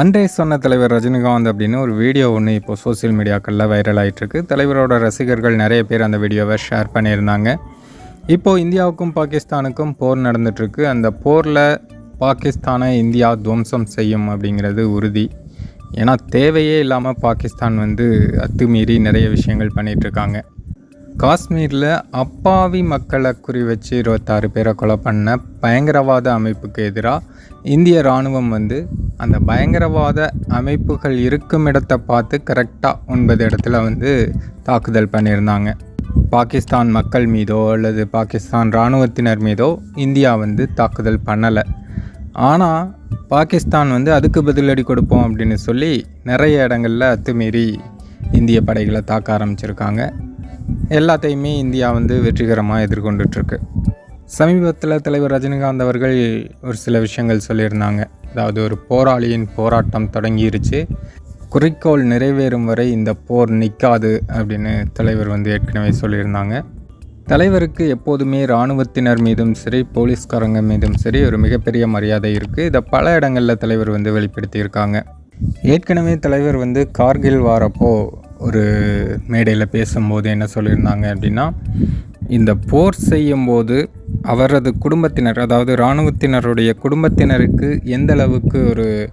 அன்றே சொன்ன தலைவர் ரஜினிகாந்த் அப்படின்னு ஒரு வீடியோ ஒன்று இப்போ சோஷியல் மீடியாக்களில் வைரல் ஆகிட்டுருக்கு தலைவரோட ரசிகர்கள் நிறைய பேர் அந்த வீடியோவை ஷேர் பண்ணியிருந்தாங்க. இப்போது இந்தியாவுக்கும் பாகிஸ்தானுக்கும் போர் நடந்துட்டுருக்கு. அந்த போரில் பாகிஸ்தானை இந்தியா துவம்சம் செய்யும் அப்படிங்கிறது உறுதி. ஏன்னா தேவையே இல்லாமல் பாகிஸ்தான் வந்து அத்துமீறி நிறைய விஷயங்கள் பண்ணிகிட்ருக்காங்க காஷ்மீரில் அப்பாவி மக்களை குறி வச்சு இருபத்தாறு பேரை கொலை பண்ண பயங்கரவாத அமைப்புக்கு எதிராக இந்திய இராணுவம் வந்து அந்த பயங்கரவாத அமைப்புகள் இருக்கும் இடத்தை பார்த்து கரெக்டாக ஒன்பது இடத்துல வந்து தாக்குதல் பண்ணியிருந்தாங்க. பாகிஸ்தான் மக்கள் மீதோ அல்லது பாகிஸ்தான் இராணுவத்தினர் மீதோ இந்தியா வந்து தாக்குதல் பண்ணலை. ஆனால் பாகிஸ்தான் வந்து அதுக்கு பதிலடி கொடுப்போம் அப்படின்னு சொல்லி நிறைய இடங்களில் அத்துமீறி இந்திய படைகளை தாக்க ஆரம்பிச்சிருக்காங்க. எல்லாத்தையுமே இந்தியா வந்து வெற்றிகரமாக எதிர்கொண்டுட்ருக்கு சமீபத்தில் தலைவர் ரஜினிகாந்த் அவர்கள் ஒரு சில விஷயங்கள் சொல்லியிருந்தாங்க. அதாவது ஒரு போராளியின் போராட்டம் தொடங்கிருச்சு. குறிக்கோள் நிறைவேறும் வரை இந்த போர் நிற்காது அப்படின்னு தலைவர் வந்து ஏற்கனவே சொல்லியிருந்தாங்க. தலைவருக்கு எப்போதுமே இராணுவத்தினர் மீதும் சரி போலீஸ்காரங்க மீதும் சரி ஒரு மிகப்பெரிய மரியாதை இருக்குது இதை பல இடங்களில் தலைவர் வந்து வெளிப்படுத்தியிருக்காங்க. ஏற்கனவே தலைவர் வந்து கார்கில் வாரப்போ ஒரு மேடையில் பேசும்போது என்ன சொல்லியிருந்தாங்க அப்படின்னா இந்த போர் செய்யும்போது அவரது குடும்பத்தினர் அதாவது இராணுவத்தினருடைய குடும்பத்தினருக்கு எந்த அளவுக்கு ஒரு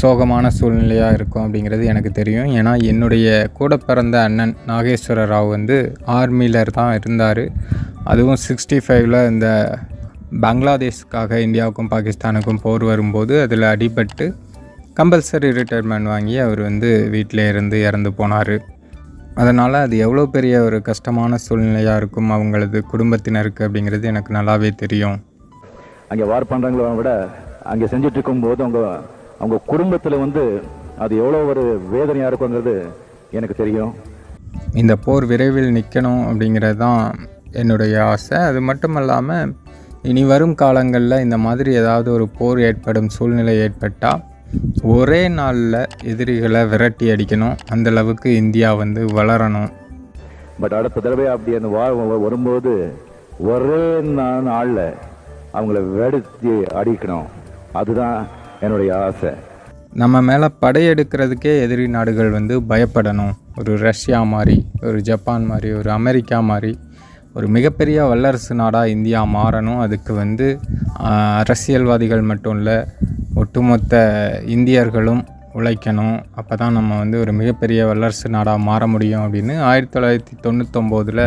சோகமான சூழ்நிலையாக இருக்கும் அப்படிங்கிறது எனக்கு தெரியும். ஏன்னா என்னுடைய கூட பிறந்த அண்ணன் நாகேஸ்வர ராவ் வந்து ஆர்மியில் தான் இருந்தார். அதுவும் சிக்ஸ்டி ஃபைவ்ல இந்த பங்களாதேஷ்க்காக இந்தியாவுக்கும் பாகிஸ்தானுக்கும் போர் வரும்போது அதில் அடிபட்டு கம்பல்சரி ரிட்டையர்மெண்ட் வாங்கி அவர் வந்து வீட்டிலே இருந்து இறந்து போனார். அதனால் அது எவ்வளோ பெரிய ஒரு கஷ்டமான சூழ்நிலையாக இருக்கும் அவங்களது குடும்பத்தினருக்கு அப்படிங்கிறது எனக்கு நல்லாவே தெரியும். அங்கே வார் பண்ணுறவங்கள விட அங்கே செஞ்சுட்டு இருக்கும்போது அவங்க அவங்க குடும்பத்தில் வந்து அது எவ்வளோ ஒரு வேதனையாக இருக்குங்கிறது எனக்கு தெரியும். இந்த போர் விரைவில் நிற்கணும் அப்படிங்கிறது தான் என்னுடைய ஆசை. அது மட்டும் இல்லாமல் இனி வரும் காலங்களில் இந்த மாதிரி ஏதாவது ஒரு போர் ஏற்படும் சூழ்நிலை ஏற்பட்டால் ஒரே நாளில் எதிரிகளை விரட்டி அடிக்கணும். அந்த அளவுக்கு இந்தியா வந்து வளரணும். பட் அடுத்த தடவை அப்படி அந்த வரும்போது ஒரே நாள்ல அவங்கள வெடித்து அடிக்கணும். அதுதான் என்னுடைய ஆசை. நம்ம மேலே படையெடுக்கிறதுக்கே எதிரி நாடுகள் வந்து பயப்படணும். ஒரு ரஷ்யா மாதிரி ஒரு ஜப்பான் மாதிரி ஒரு அமெரிக்கா மாதிரி ஒரு மிகப்பெரிய வல்லரசு நாடாக இந்தியா மாறணும். அதுக்கு வந்து அரசியல்வாதிகள் மட்டும் இல்லை ஒட்டுமொத்த இந்தியர்களும் உழைக்கணும். அப்போ தான் நம்ம வந்து ஒரு மிகப்பெரிய வல்லரசு நாடாக மாற முடியும் அப்படின்னு ஆயிரத்தி தொள்ளாயிரத்தி தொண்ணூத்தொம்போதில்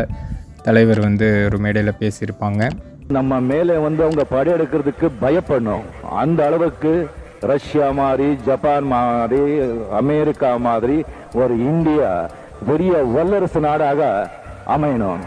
தலைவர் வந்து ஒரு மேடையில் பேசியிருப்பாங்க. நம்ம மேலே வந்து அவங்க படையெடுக்கிறதுக்கு பயப்படணும். அந்த அளவுக்கு ரஷ்யா மாதிரி ஜப்பான் மாதிரி அமெரிக்கா மாதிரி ஒரு இந்தியா பெரிய வல்லரசு நாடாக அமையணும்.